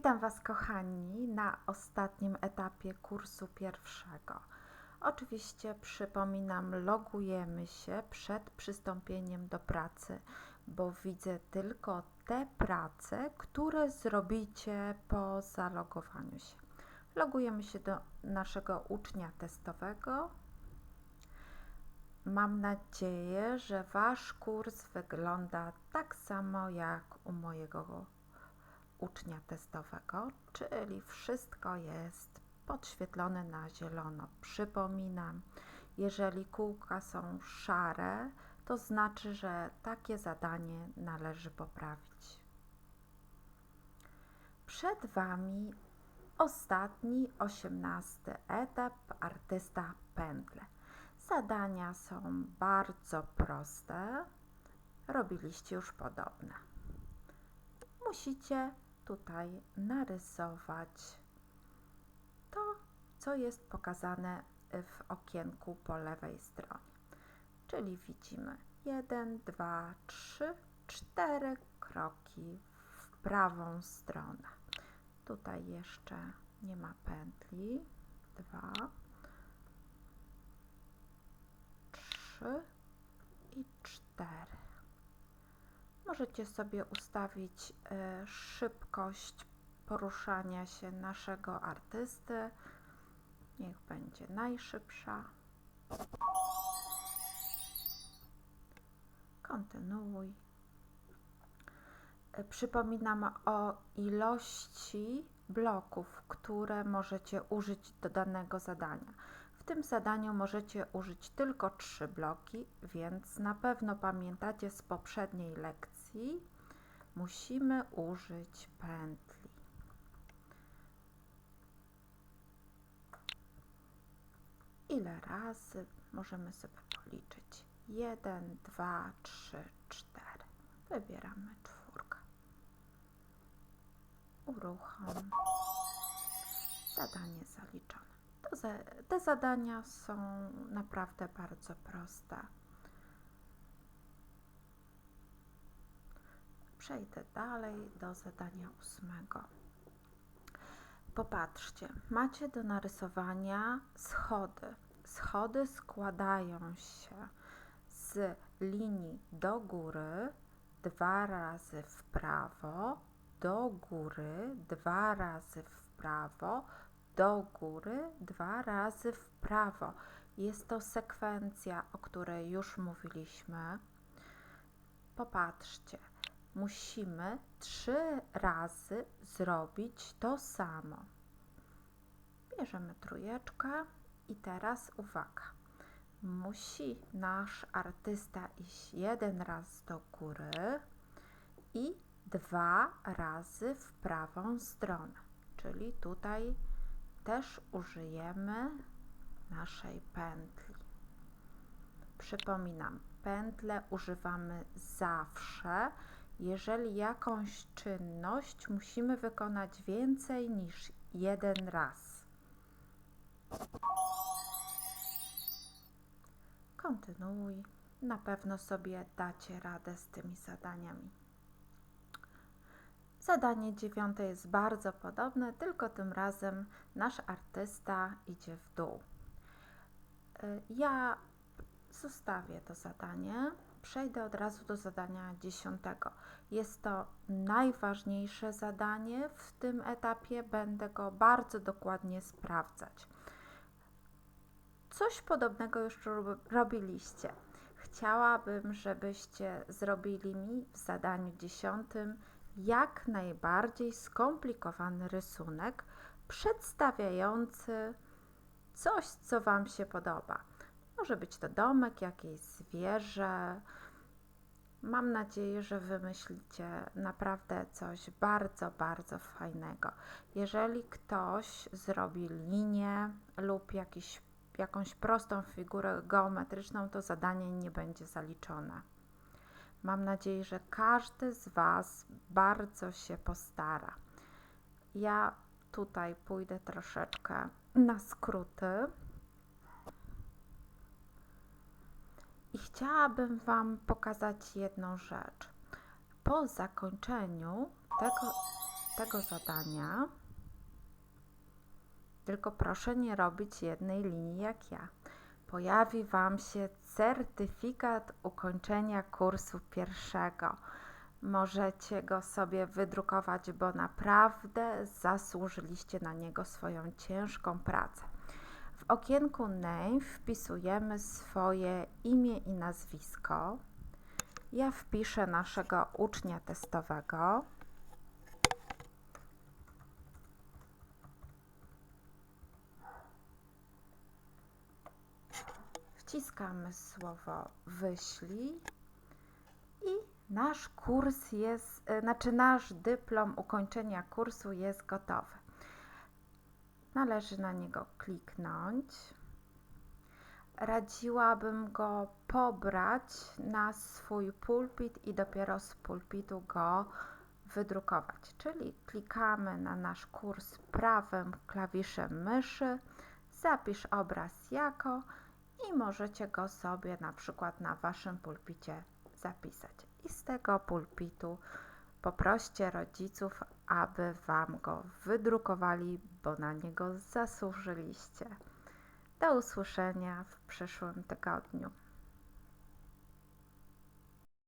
Witam Was, kochani, na ostatnim etapie kursu pierwszego. Oczywiście przypominam, logujemy się przed przystąpieniem do pracy, bo widzę tylko te prace, które zrobicie po zalogowaniu się. Logujemy się do naszego ucznia testowego. Mam nadzieję, że Wasz kurs wygląda tak samo jak u mojego ucznia testowego, czyli wszystko jest podświetlone na zielono. Przypominam, jeżeli kółka są szare, to znaczy, że takie zadanie należy poprawić. Przed Wami ostatni, osiemnasty etap artysta pętle. Zadania są bardzo proste. Robiliście już podobne. Musicie tutaj narysować to, co jest pokazane w okienku po lewej stronie. Czyli widzimy 1, 2, 3, 4 kroki w prawą stronę. Tutaj jeszcze nie ma pętli. 2, 3 Możecie sobie ustawić y, szybkość poruszania się naszego artysty. Niech będzie najszybsza. Kontynuuj. Y, przypominam o ilości bloków, które możecie użyć do danego zadania. W tym zadaniu możecie użyć tylko trzy bloki, więc na pewno pamiętacie z poprzedniej lekcji, musimy użyć pętli. Ile razy możemy sobie policzyć? 1, 2, 3, 4. Wybieramy czwórkę. Uruchom. Zadanie zaliczone. Te zadania są naprawdę bardzo proste. Przejdę dalej do zadania ósmego. Popatrzcie, macie do narysowania schody. Schody składają się z linii do góry, dwa razy w prawo, do góry, dwa razy w prawo, do góry, dwa razy w prawo. Jest to sekwencja, o której już mówiliśmy. Popatrzcie, musimy trzy razy zrobić to samo. Bierzemy trójeczkę i teraz uwaga. Musi nasz artysta iść jeden raz do góry i dwa razy w prawą stronę, czyli tutaj też użyjemy naszej pętli. Przypominam, pętle używamy zawsze, jeżeli jakąś czynność musimy wykonać więcej niż jeden raz. Kontynuuj. Na pewno sobie dacie radę z tymi zadaniami. Zadanie dziewiąte jest bardzo podobne, tylko tym razem nasz artysta idzie w dół. Y, ja zostawię to zadanie, przejdę od razu do zadania dziesiątego. Jest to najważniejsze zadanie w tym etapie, będę go bardzo dokładnie sprawdzać. Coś podobnego już robiliście. Chciałabym, żebyście zrobili mi w zadaniu dziesiątym jak najbardziej skomplikowany rysunek przedstawiający coś, co Wam się podoba. Może być to domek, jakieś zwierzę. Mam nadzieję, że wymyślicie naprawdę coś bardzo, bardzo fajnego. Jeżeli ktoś zrobi linię lub jakiś, jakąś prostą figurę geometryczną, to zadanie nie będzie zaliczone. Mam nadzieję, że każdy z Was bardzo się postara. Ja tutaj pójdę troszeczkę na skróty. I chciałabym Wam pokazać jedną rzecz. Po zakończeniu tego, tego zadania. Tylko proszę nie robić jednej linii jak ja. Pojawi Wam się certyfikat ukończenia kursu pierwszego. Możecie go sobie wydrukować, bo naprawdę zasłużyliście na niego swoją ciężką pracę. Okienku Name wpisujemy swoje imię i nazwisko. Ja wpiszę naszego ucznia testowego. Wciskamy słowo wyślij i nasz kurs jest, y, znaczy nasz dyplom ukończenia kursu jest gotowy. Należy na niego kliknąć. Radziłabym go pobrać na swój pulpit i dopiero z pulpitu go wydrukować. Czyli klikamy na nasz kurs prawym klawiszem myszy, zapisz obraz jako i możecie go sobie na przykład na waszym pulpicie zapisać. I z tego pulpitu poproście rodziców, aby wam go wydrukowali, bo na niego zasłużyliście. Do usłyszenia w przyszłym tygodniu.